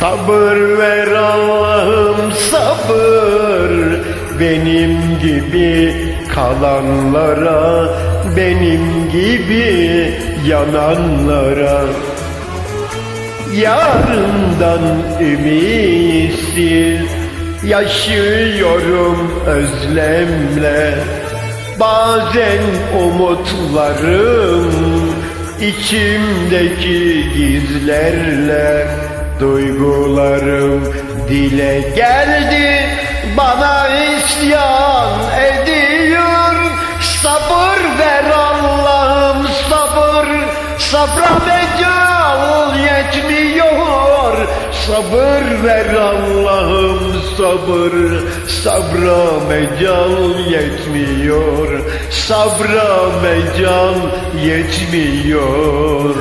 Sabır ver Allah'ım sabır. Benim gibi kalanlara Benim gibi yananlara. Yarından ümitsiz Yaşıyorum özlemle. Bazen umutlarım içimdeki gizlerle Duygularım dile geldi Bana isyan ediyor. Sabır ver Allah'ım sabır. Sabra mecal yetmiyor. Sabır ver Allah'ım sabır. Sabra mecal yetmiyor. Sabra mecal yetmiyor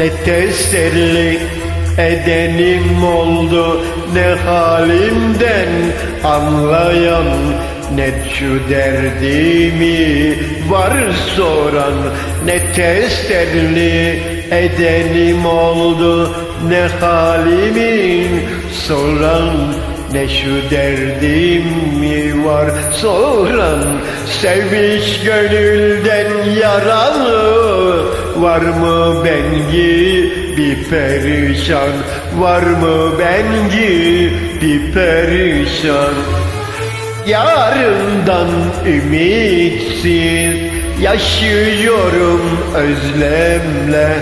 Ne teselli edenim oldu. Ne halimden anlayan Ne şu derdimi var soran. Ne teselli edenim oldu. Ne halimin soran ne şu derdimi var? Soran Sevmiş gönülden yaralı. Var mı ben gibi perişan? Var mı ben gibi perişan? Yarından ümitsiz Yaşıyorum özlemle.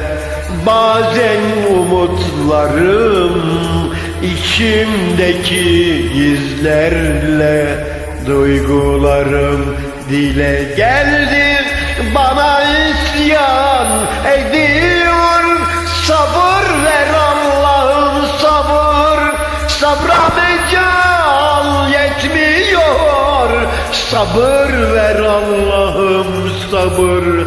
Bazen umutlarım içimdeki gizlerle Duygularım dile geldi. Bana isyan ediyor. Sabır ver Allah'ım sabır. Sabra mecal yetmiyor. Sabır ver Allah'ım sabır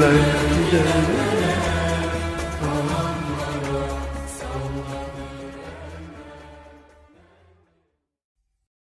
Böyle güzel.